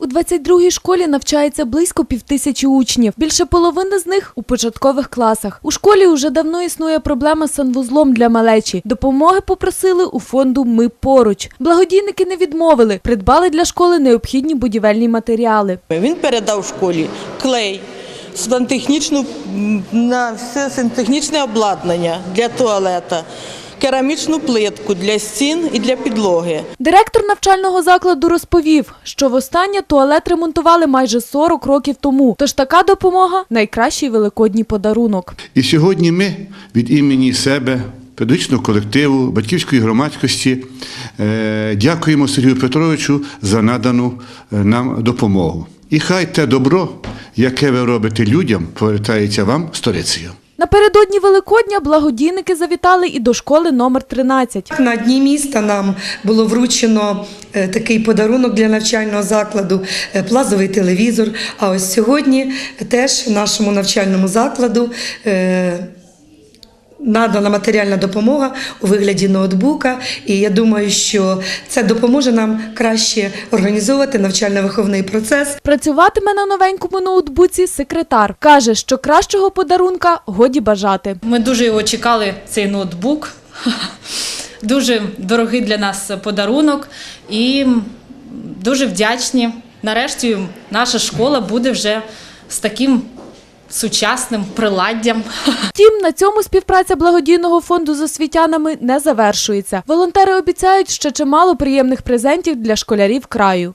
У 22-й школі навчається близько півтисячі учнів. Більше половини з них у початкових класах. У школі уже давно існує проблема з санвузлом для малечі. Допомоги попросили у фонду Ми поруч. Благодійники не відмовили, придбали для школи необхідні будівельні матеріали. Він передав школі клей, сантехнічну на все сантехнічне обладнання для туалета, керамічну плитку для стін і для підлоги. Директор навчального закладу розповів, що востаннє туалет ремонтували майже 40 років тому. Тож така допомога найкращий великодній подарунок. І сьогодні ми від імені себе, педагогічного колективу, батьківської громадськості е, дякуємо Сергію Петровичу за надану е, нам допомогу. І хай те добро, яке ви робите людям, повертається вам сторицею. Напередодні Великодня благодійники завітали і до школи номер 13. На дні міста нам було вручено е, такий подарунок для навчального закладу е, плазовий телевізор. А ось сьогодні теж нашому навчальному закладу. Надана матеріальна допомога у вигляді ноутбука, і я думаю, що це допоможе нам краще організовувати навчально-виховний процес. Працюватиме на новенькому ноутбуці секретар. Каже, що кращого подарунка годі бажати. Ми дуже його чекали, цей ноутбук. Дуже дорогий для нас подарунок і дуже вдячні. Нарешті наша школа буде вже з таким сучасним приладдям. Втім, на цьому співпраця благодійного фонду з освітянами не завершується. Волонтери обіцяють ще чимало приємних презентів для школярів краю.